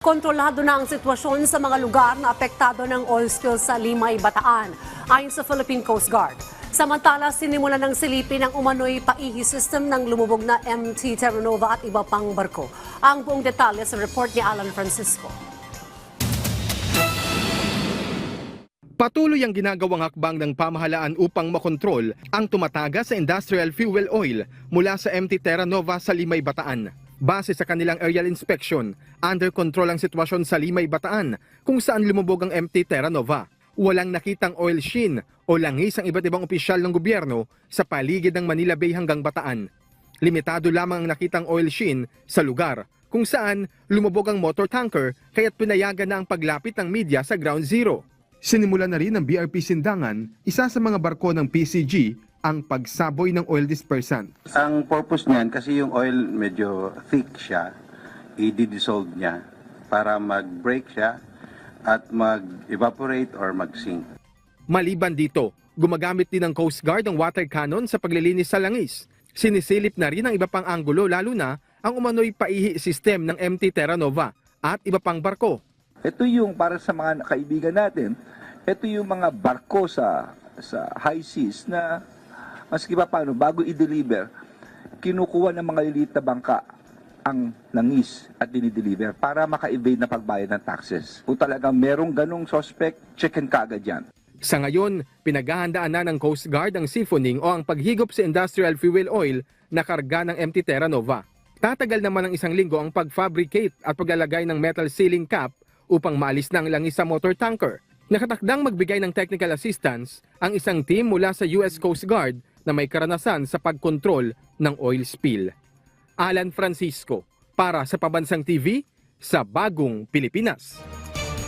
Kontrolado na ang sitwasyon sa mga lugar na apektado ng oil spill sa Limay, Bataan, ayon sa Philippine Coast Guard. Samantala, sinimula ng silipin ang umano'y paihi system ng lumubog na MT Terra Nova at iba pang barko. Ang buong detalye sa report ni Alan Francisco. Patuloy ang ginagawang hakbang ng pamahalaan upang makontrol ang tumataga sa industrial fuel oil mula sa MT Terra Nova sa Limay, Bataan. Base sa kanilang aerial inspection, under control ang sitwasyon sa Limay, Bataan kung saan lumubog ang MT Terra Nova. Walang nakitang oil sheen o langis ang iba't ibang opisyal ng gobyerno sa paligid ng Manila Bay hanggang Bataan. Limitado lamang ang nakitang oil sheen sa lugar kung saan lumubog ang motor tanker kaya't pinayagan na ang paglapit ng media sa ground zero. Sinimula na rin ng BRP Sindangan, isa sa mga barko ng PCG, ang pagsaboy ng oil dispersant. Ang purpose niyan, kasi yung oil medyo thick siya, i-dissolve niya para mag-break siya at mag-evaporate or mag-sink. Maliban dito, gumagamit din ng Coast Guard ang water cannon sa paglilinis sa langis. Sinisilip na rin ang iba pang anggulo lalo na ang umano'y paihi system ng MT Terra Nova at iba pang barko. Ito yung para sa mga kaibigan natin, ito yung mga barko sa sa high seas na maski pa paano, bago i-deliver, kinukuha ng mga lilit na bangka ang langis at dinideliver para maka-evade na pagbayad ng taxes. Kung talagang merong ganong suspect, chicken kagad yan. Sa ngayon, pinaghahandaan na ng Coast Guard ang siphoning o ang paghigop sa industrial fuel oil na karga ng MT Terra Nova. Tatagal naman ng isang linggo ang pag-fabricate at paglalagay ng metal sealing cap upang maalis na ang langis sa motor tanker. Nakatakdang magbigay ng technical assistance ang isang team mula sa US Coast Guard na may karanasan sa pagkontrol ng oil spill. Alan Francisco, para sa Pabansang TV, sa Bagong Pilipinas.